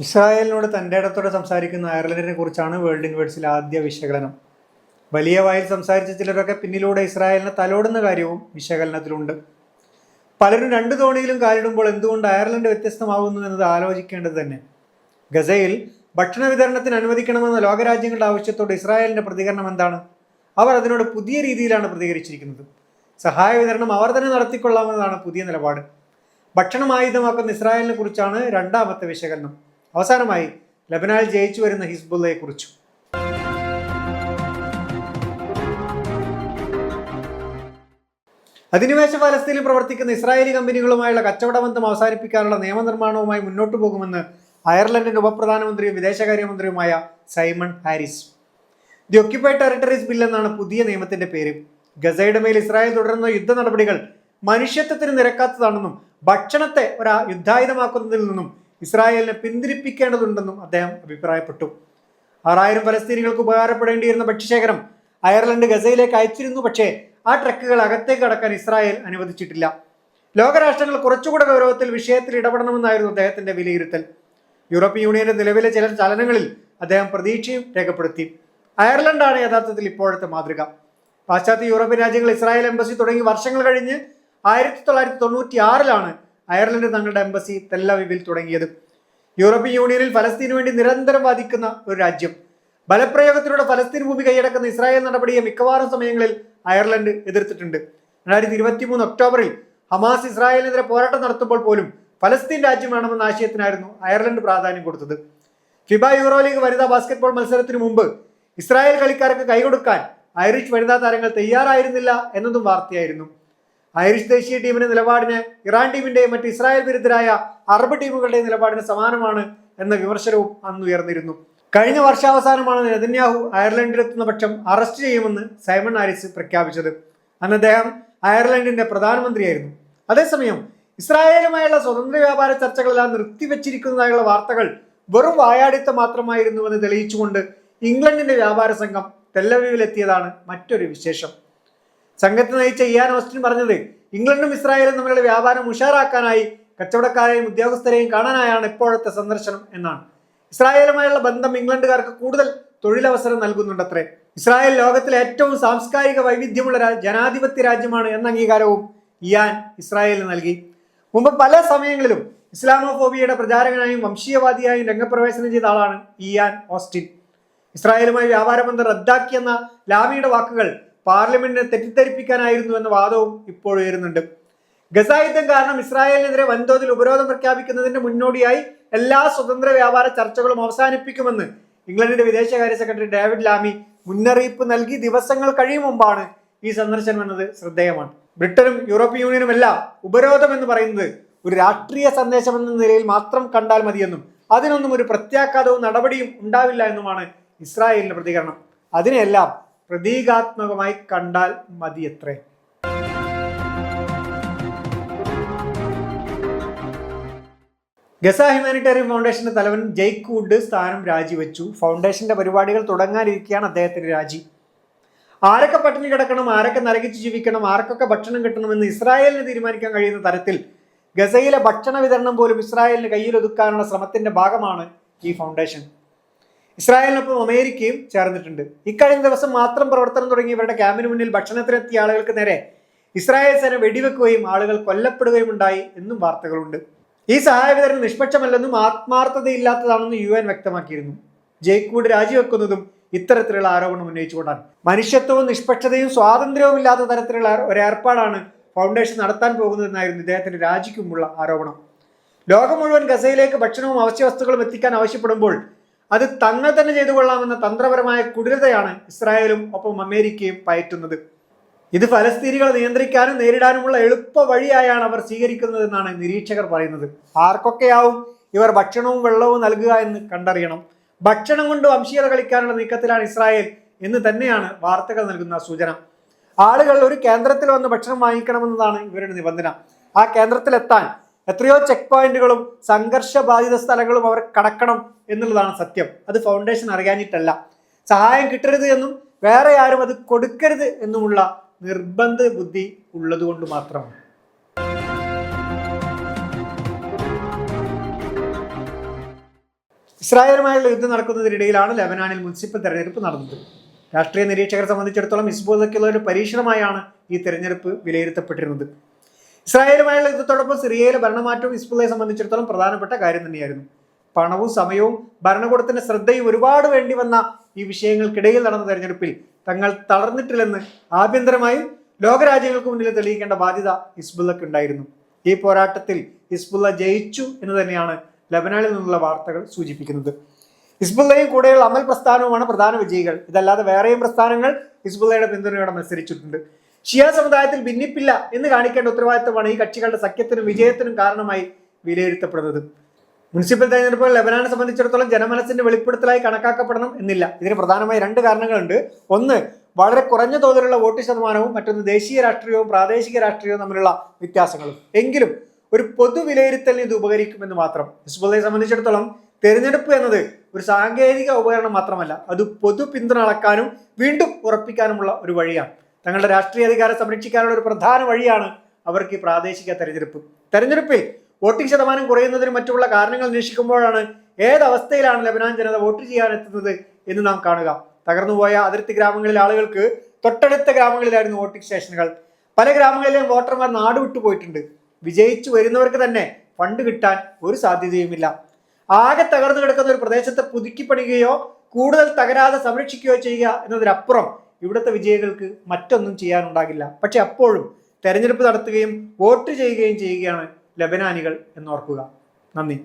ഇസ്രായേലിനോട് തന്റെ ഇടത്തോടെ സംസാരിക്കുന്ന അയർലൻഡിനെ കുറിച്ചാണ് വേൾഡ് ഇൻവേഴ്സിൽ ആദ്യ വിശകലനം. വലിയ വായിൽ സംസാരിച്ച ചിലരൊക്കെ പിന്നിലൂടെ ഇസ്രായേലിനെ തലോടുന്ന കാര്യവും വിശകലനത്തിലുണ്ട്. പലരും രണ്ട് തോണിയിലും കാലിടുമ്പോൾ എന്തുകൊണ്ട് അയർലൻഡ് വ്യത്യസ്തമാകുന്നു എന്നത് ആലോചിക്കേണ്ടത് തന്നെ. ഗസയിൽ ഭക്ഷണ വിതരണത്തിന് അനുവദിക്കണമെന്ന ലോകരാജ്യങ്ങളുടെ ആവശ്യത്തോട് ഇസ്രായേലിന്റെ പ്രതികരണം എന്താണ്? അവർ അതിനോട് പുതിയ രീതിയിലാണ് പ്രതികരിച്ചിരിക്കുന്നത്. സഹായ വിതരണം അവർ തന്നെ നടത്തിക്കൊള്ളാമെന്നതാണ് പുതിയ നിലപാട്. ഭക്ഷണം ആയുധമാക്കുന്ന ഇസ്രായേലിനെ കുറിച്ചാണ് രണ്ടാമത്തെ വിശകലനം. അവസാനമായി ലബനാൽ ജയിച്ചു വരുന്ന ഹിസ്ബുള്ളയെ കുറിച്ചും. അധിനിവേശ ഫലസ്തീനിൽ പ്രവർത്തിക്കുന്ന ഇസ്രായേലി കമ്പനികളുമായുള്ള കച്ചവട ബന്ധം അവസാനിപ്പിക്കാനുള്ള നിയമനിർമ്മാണവുമായി മുന്നോട്ടു പോകുമെന്ന് അയർലൻഡിന്റെ ഉപപ്രധാനമന്ത്രിയും വിദേശകാര്യമന്ത്രിയുമായ Simon Harris. The occupied territories bill എന്നാണ് പുതിയ നിയമത്തിന്റെ പേര്. ഗസയുടെ മേൽ ഇസ്രായേൽ തുടരുന്ന യുദ്ധ നടപടികൾ മനുഷ്യത്വത്തിന് നിരക്കാത്തതാണെന്നും ഭക്ഷണത്തെ ഒരു യുദ്ധായുധമാക്കുന്നതിൽ നിന്നും ഇസ്രായേലിനെ പിന്തിരിപ്പിക്കേണ്ടതുണ്ടെന്നും അദ്ദേഹം അഭിപ്രായപ്പെട്ടു. ആറായിരം ഫലസ്തീനികൾക്ക് ഉപകാരപ്പെടേണ്ടിയിരുന്ന ഭക്ഷ്യശേഖരം അയർലൻഡ് ഗസയിലേക്ക് അയച്ചിരുന്നു പക്ഷേ ആ ട്രക്കുകൾ അകത്തേക്ക് കടക്കാൻ ഇസ്രായേൽ അനുവദിച്ചിട്ടില്ല. ലോകരാഷ്ട്രങ്ങൾ കുറച്ചുകൂടെ ഗൗരവത്തിൽ വിഷയത്തിൽ ഇടപെടണമെന്നായിരുന്നു അദ്ദേഹത്തിന്റെ വിലയിരുത്തൽ. യൂറോപ്യൻ യൂണിയന്റെ നിലവിലെ ചില ചലനങ്ങളിൽ അദ്ദേഹം പ്രതീക്ഷയും രേഖപ്പെടുത്തി. അയർലൻഡാണ് യഥാർത്ഥത്തിൽ ഇപ്പോഴത്തെ മാതൃക. പാശ്ചാത്യ യൂറോപ്യൻ രാജ്യങ്ങൾ ഇസ്രായേൽ എംബസി തുടങ്ങി വർഷങ്ങൾ കഴിഞ്ഞ് ആയിരത്തി തൊള്ളായിരത്തി തൊണ്ണൂറ്റി ആറിലാണ് അയർലൻഡ് തങ്ങളുടെ എംബസി തെല്ലവിവിൽ തുടങ്ങിയത്. യൂറോപ്യൻ യൂണിയനിൽ ഫലസ്തീനു വേണ്ടി നിരന്തരം വാദിക്കുന്ന ഒരു രാജ്യം. ബലപ്രയോഗത്തിലൂടെ ഫലസ്തീൻ ഭൂമി കൈയടക്കുന്ന ഇസ്രായേൽ നടപടിയെ മിക്കവാറും സമയങ്ങളിൽ അയർലൻഡ് എതിർത്തിട്ടുണ്ട്. രണ്ടായിരത്തി ഇരുപത്തി മൂന്ന് ഒക്ടോബറിൽ ഹമാസ് ഇസ്രായേലിനെതിരെ പോരാട്ടം നടത്തുമ്പോൾ പോലും ഫലസ്തീൻ രാജ്യം വേണമെന്ന ആശയത്തിനായിരുന്നു അയർലൻഡ് പ്രാധാന്യം കൊടുത്തത്. ഫിബ യൂറോ ലീഗ് വനിതാ ബാസ്കറ്റ്ബോൾ മത്സരത്തിന് മുമ്പ് ഇസ്രായേൽ കളിക്കാർക്ക് കൈകൊടുക്കാൻ ഐറിഷ് വനിതാ താരങ്ങൾ തയ്യാറായിരുന്നില്ല എന്നതും വാർത്തയായിരുന്നു. ഐറിഷ് ദേശീയ ടീമിന്റെ നിലപാടിന് ഇറാൻ ടീമിന്റെയും മറ്റ് ഇസ്രായേൽ വിരുദ്ധരായ അറബ് ടീമുകളുടെയും നിലപാടിന് സമാനമാണ് എന്ന വിമർശനവും അന്ന് ഉയർന്നിരുന്നു. കഴിഞ്ഞ വർഷാവസാനമാണ് നെതന്യാഹു അയർലൻഡിലെത്തുന്ന പക്ഷം അറസ്റ്റ് ചെയ്യുമെന്ന് സൈമൺ ആരിസ് പ്രഖ്യാപിച്ചത്. അന്ന് അദ്ദേഹം അയർലൻഡിന്റെ പ്രധാനമന്ത്രിയായിരുന്നു. അതേസമയം ഇസ്രായേലുമായുള്ള സ്വതന്ത്ര വ്യാപാര ചർച്ചകളെല്ലാം നിർത്തിവെച്ചിരിക്കുന്നതായുള്ള വാർത്തകൾ വെറും വായാടിത്തം മാത്രമായിരുന്നുവെന്ന് തെളിയിച്ചുകൊണ്ട് ഇംഗ്ലണ്ടിന്റെ വ്യാപാര സംഘം തെല്ലവീവിലെത്തിയതാണ് മറ്റൊരു വിശേഷം. സംഘത്തെ നയിച്ച ഇയാൻ ഓസ്റ്റിൻ പറഞ്ഞത് ഇംഗ്ലണ്ടും ഇസ്രായേലും തമ്മിലുള്ള വ്യാപാരം ഉഷാറാക്കാനായി കച്ചവടക്കാരെയും ഉദ്യോഗസ്ഥരെയും കാണാനായാണ് ഇപ്പോഴത്തെ സന്ദർശനം എന്നാണ്. ഇസ്രായേലുമായുള്ള ബന്ധം ഇംഗ്ലണ്ടുകാർക്ക് കൂടുതൽ തൊഴിലവസരം നൽകുന്നുണ്ടത്രേ. ഇസ്രായേൽ ലോകത്തിലെ ഏറ്റവും സാംസ്കാരിക വൈവിധ്യമുള്ള ജനാധിപത്യ രാജ്യമാണ് എന്ന അംഗീകാരവും ഇയാൻ ഇസ്രായേലിന് നൽകി. മുമ്പ് പല സമയങ്ങളിലും ഇസ്ലാമോഫോബിയയുടെ പ്രചാരകനായും വംശീയവാദിയായും രംഗപ്രവേശനം ചെയ്ത ആളാണ് ഇയാൻ ഓസ്റ്റിൻ. ഇസ്രായേലുമായി വ്യാപാര ബന്ധം റദ്ദാക്കിയെന്ന ലാമിയുടെ വാക്കുകൾ പാർലമെന്റിനെ തെറ്റിദ്ധരിപ്പിക്കാനായിരുന്നു എന്ന വാദവും ഇപ്പോൾ ഉയരുന്നുണ്ട്. ഗസ യുദ്ധം കാരണം ഇസ്രായേലിനെതിരെ വൻതോതിൽ ഉപരോധം പ്രഖ്യാപിക്കുന്നതിന്റെ മുന്നോടിയായി എല്ലാ സ്വതന്ത്ര വ്യാപാര ചർച്ചകളും അവസാനിപ്പിക്കുമെന്ന് ഇംഗ്ലണ്ടിന്റെ വിദേശകാര്യ സെക്രട്ടറി ഡേവിഡ് ലാമി മുന്നറിയിപ്പ് നൽകി ദിവസങ്ങൾ കഴിയും മുമ്പാണ് ഈ സന്ദർശനം എന്നത് ശ്രദ്ധേയമാണ്. ബ്രിട്ടനും യൂറോപ്യൻ യൂണിയനും എല്ലാം ഉപരോധം എന്ന് പറയുന്നത് ഒരു രാഷ്ട്രീയ സന്ദേശം എന്ന നിലയിൽ മാത്രം കണ്ടാൽ മതിയെന്നും അതിനൊന്നും ഒരു പ്രത്യാഘാതവും നടപടിയും ഉണ്ടാവില്ല എന്നുമാണ് ഇസ്രായേലിന്റെ പ്രതികരണം. അതിനെല്ലാം പ്രതീകാത്മകമായി കണ്ടാൽ മതിയത്രേ. ഗസ ഹ്യൂമാനിറ്റേറിയൻ ഫൗണ്ടേഷന്റെ തലവൻ ജെയ്ക്ക് വുഡ് സ്ഥാനം രാജിവെച്ചു. ഫൗണ്ടേഷന്റെ പരിപാടികൾ തുടങ്ങാനിരിക്കുകയാണ് അദ്ദേഹത്തിന്റെ രാജി. ആരൊക്കെ പട്ടിണി കിടക്കണം ആരൊക്കെ നരകിച്ച് ജീവിക്കണം ആർക്കൊക്കെ ഭക്ഷണം കിട്ടണമെന്ന് ഇസ്രായേലിന് തീരുമാനിക്കാൻ കഴിയുന്ന തരത്തിൽ ഗസയിലെ ഭക്ഷണ വിതരണം പോലും ഇസ്രായേലിന് കയ്യിലൊതുക്കാനുള്ള ശ്രമത്തിന്റെ ഭാഗമാണ് ഈ ഫൗണ്ടേഷൻ. ഇസ്രായേലിനൊപ്പം അമേരിക്കയും ചേർന്നിട്ടുണ്ട്. ഇക്കഴിഞ്ഞ ദിവസം മാത്രം പ്രവർത്തനം തുടങ്ങി ഇവരുടെ ക്യാമ്പിന് മുന്നിൽ ഭക്ഷണത്തിനെത്തിയ ആളുകൾക്ക് നേരെ ഇസ്രായേൽ സേന വെടിവെക്കുകയും ആളുകൾ കൊല്ലപ്പെടുകയും ഉണ്ടായി എന്നും വാർത്തകളുണ്ട്. ഈ സഹായ വിതരണം നിഷ്പക്ഷമല്ലെന്നും ആത്മാർത്ഥതയില്ലാത്തതാണെന്നും യു എൻ വ്യക്തമാക്കിയിരുന്നു. ജയ്ക്കൂഡ് രാജിവെക്കുന്നതും ഇത്തരത്തിലുള്ള ആരോപണം ഉന്നയിച്ചുകൊണ്ടാണ്. മനുഷ്യത്വവും നിഷ്പക്ഷതയും സ്വാതന്ത്ര്യവും ഇല്ലാത്ത തരത്തിലുള്ള ഒരു ഏർപ്പാടാണ് ഫൗണ്ടേഷൻ നടത്താൻ പോകുന്നതെന്നായിരുന്നു ഇദ്ദേഹത്തിന്റെ രാജിക്കുമുള്ള ആരോപണം. ലോകം മുഴുവൻ ഗസയിലേക്ക് ഭക്ഷണവും അവശ്യവസ്തുക്കളും എത്തിക്കാൻ ആവശ്യപ്പെടുമ്പോൾ അത് തങ്ങൾ തന്നെ ചെയ്തു കൊള്ളാമെന്ന തന്ത്രപരമായ കുടിലതയാണ് ഇസ്രായേലും ഒപ്പം അമേരിക്കയും പയറ്റുന്നത്. ഇത് ഫലസ്തീനികളെ നിയന്ത്രിക്കാനും നേരിടാനുമുള്ള എളുപ്പ വഴിയായാണ് അവർ സ്വീകരിക്കുന്നതെന്നാണ് നിരീക്ഷകർ പറയുന്നത്. ആർക്കൊക്കെയാവും ഇവർ ഭക്ഷണവും വെള്ളവും നൽകുക എന്ന് കണ്ടറിയണം. ഭക്ഷണം കൊണ്ട് വംശീയത കളിക്കാനുള്ള നീക്കത്തിലാണ് ഇസ്രായേൽ എന്ന് തന്നെയാണ് വാർത്തകൾ നൽകുന്ന സൂചന. ആളുകൾ ഒരു കേന്ദ്രത്തിൽ വന്ന് ഭക്ഷണം വാങ്ങിക്കണമെന്നതാണ് ഇവരുടെ നിബന്ധന. ആ കേന്ദ്രത്തിലെത്താൻ എത്രയോ ചെക്ക് പോയിന്റുകളും സംഘർഷബാധിത സ്ഥലങ്ങളും അവർ കടക്കണം എന്നുള്ളതാണ് സത്യം. അത് ഫൗണ്ടേഷൻ അറിയാനിട്ടല്ല സഹായം കിട്ടരുത് എന്നും വേറെ ആരും അത് കൊടുക്കരുത് എന്നുമുള്ള നിർബന്ധ ബുദ്ധി ഉള്ളതുകൊണ്ട് മാത്രമാണ്. ഇസ്രായേലുമായുള്ള യുദ്ധം നടക്കുന്നതിനിടയിലാണ് ലെബനാനിൽ മുനിസിപ്പൽ തെരഞ്ഞെടുപ്പ് നടന്നത്. രാഷ്ട്രീയ നിരീക്ഷകരെ സംബന്ധിച്ചിടത്തോളം ഇസ്ബോദക്കുള്ള ഒരു പരീക്ഷണമായാണ് ഈ തെരഞ്ഞെടുപ്പ് വിലയിരുത്തപ്പെട്ടിരുന്നത്. ഇസ്രായേലുമായുള്ള യുദ്ധത്തോടൊപ്പം സിറിയയിലെ ഭരണമാറ്റവും ഹിസ്ബുള്ളയെ സംബന്ധിച്ചിടത്തോളം പ്രധാനപ്പെട്ട കാര്യം തന്നെയായിരുന്നു. പണവും സമയവും ഭരണകൂടത്തിന്റെ ശ്രദ്ധയും ഒരുപാട് വേണ്ടി വന്ന ഈ വിഷയങ്ങൾക്കിടയിൽ നടന്ന തെരഞ്ഞെടുപ്പിൽ തങ്ങൾ തളർന്നിട്ടില്ലെന്ന് ആഭ്യന്തരമായും ലോകരാജ്യങ്ങൾക്ക് മുന്നിൽ തെളിയിക്കേണ്ട ബാധ്യത ഹിസ്ബുള്ളക്ക് ഉണ്ടായിരുന്നു. ഈ പോരാട്ടത്തിൽ ഹിസ്ബുള്ള ജയിച്ചു എന്ന് തന്നെയാണ് ലബനാനിൽ നിന്നുള്ള വാർത്തകൾ സൂചിപ്പിക്കുന്നത്. ഹിസ്ബുള്ളയും കൂടെയുള്ള അമൽ പ്രസ്ഥാനവുമാണ് പ്രധാന വിജയികൾ. ഇതല്ലാതെ വേറെയും പ്രസ്ഥാനങ്ങൾ ഹിസ്ബുള്ളയുടെ പിന്തുണയോടെ മത്സരിച്ചിട്ടുണ്ട്. ഷിയ സമുദായത്തിൽ ഭിന്നിപ്പില്ല എന്ന് കാണിക്കേണ്ട ഉത്തരവാദിത്തമാണ് ഈ കക്ഷികളുടെ സഖ്യത്തിനും വിജയത്തിനും കാരണമായി വിലയിരുത്തപ്പെടുന്നത്. മുനിസിപ്പൽ തെരഞ്ഞെടുപ്പുകൾ ലബനാനെ സംബന്ധിച്ചിടത്തോളം ജനമനസ്സിന്റെ വെളിപ്പെടുത്തലായി കണക്കാക്കപ്പെടണം എന്നില്ല. ഇതിന് പ്രധാനമായി രണ്ട് കാരണങ്ങളുണ്ട്. ഒന്ന് വളരെ കുറഞ്ഞ തോതിലുള്ള വോട്ട് ശതമാനവും മറ്റൊന്ന് ദേശീയ രാഷ്ട്രീയവും പ്രാദേശിക രാഷ്ട്രീയവും തമ്മിലുള്ള വ്യത്യാസങ്ങളും. എങ്കിലും ഒരു പൊതു വിലയിരുത്തലിന് ഇത് ഉപകരിക്കുമെന്ന് മാത്രം. ഹിസ്ബുള്ളയെ സംബന്ധിച്ചിടത്തോളം തെരഞ്ഞെടുപ്പ് എന്നത് ഒരു സാങ്കേതിക ഉപകരണം മാത്രമല്ല അത് പൊതു പിന്തുണ അളക്കാനും വീണ്ടും ഉറപ്പിക്കാനുമുള്ള ഒരു വഴിയാണ്. തങ്ങളുടെ രാഷ്ട്രീയ അധികാരം സംരക്ഷിക്കാനുള്ള ഒരു പ്രധാന വഴിയാണ് അവർക്ക് ഈ പ്രാദേശിക തെരഞ്ഞെടുപ്പ്. തെരഞ്ഞെടുപ്പിൽ വോട്ടിംഗ് ശതമാനം കുറയുന്നതിനും മറ്റുമുള്ള കാരണങ്ങൾ അന്വേഷിക്കുമ്പോഴാണ് ഏതവസ്ഥയിലാണ് ലബനാൻ ജനത വോട്ട് ചെയ്യാൻ എത്തുന്നത് എന്ന് നാം കാണുക. തകർന്നുപോയ അതിർത്തി ഗ്രാമങ്ങളിലെ ആളുകൾക്ക് തൊട്ടടുത്ത ഗ്രാമങ്ങളിലായിരുന്നു വോട്ടിംഗ് സ്റ്റേഷനുകൾ. പല ഗ്രാമങ്ങളിലെയും വോട്ടർമാർ നാട് വിട്ടു പോയിട്ടുണ്ട്. വിജയിച്ചു വരുന്നവർക്ക് തന്നെ ഫണ്ട് കിട്ടാൻ ഒരു സാധ്യതയുമില്ല. ആകെ തകർന്നു കിടക്കുന്ന ഒരു പ്രദേശത്തെ പുതുക്കിപ്പണിയുകയോ കൂടുതൽ തകരാതെ സംരക്ഷിക്കുകയോ ചെയ്യുക എന്നതിനപ്പുറം ഇവിടുത്തെ വിജയികൾക്ക് മറ്റൊന്നും ചെയ്യാനുണ്ടാകില്ല. പക്ഷെ അപ്പോഴും തെരഞ്ഞെടുപ്പ് നടത്തുകയും വോട്ട് ചെയ്യുകയും ചെയ്യുകയാണ് ലബനാനികൾ എന്നോർക്കുക നന്ദി.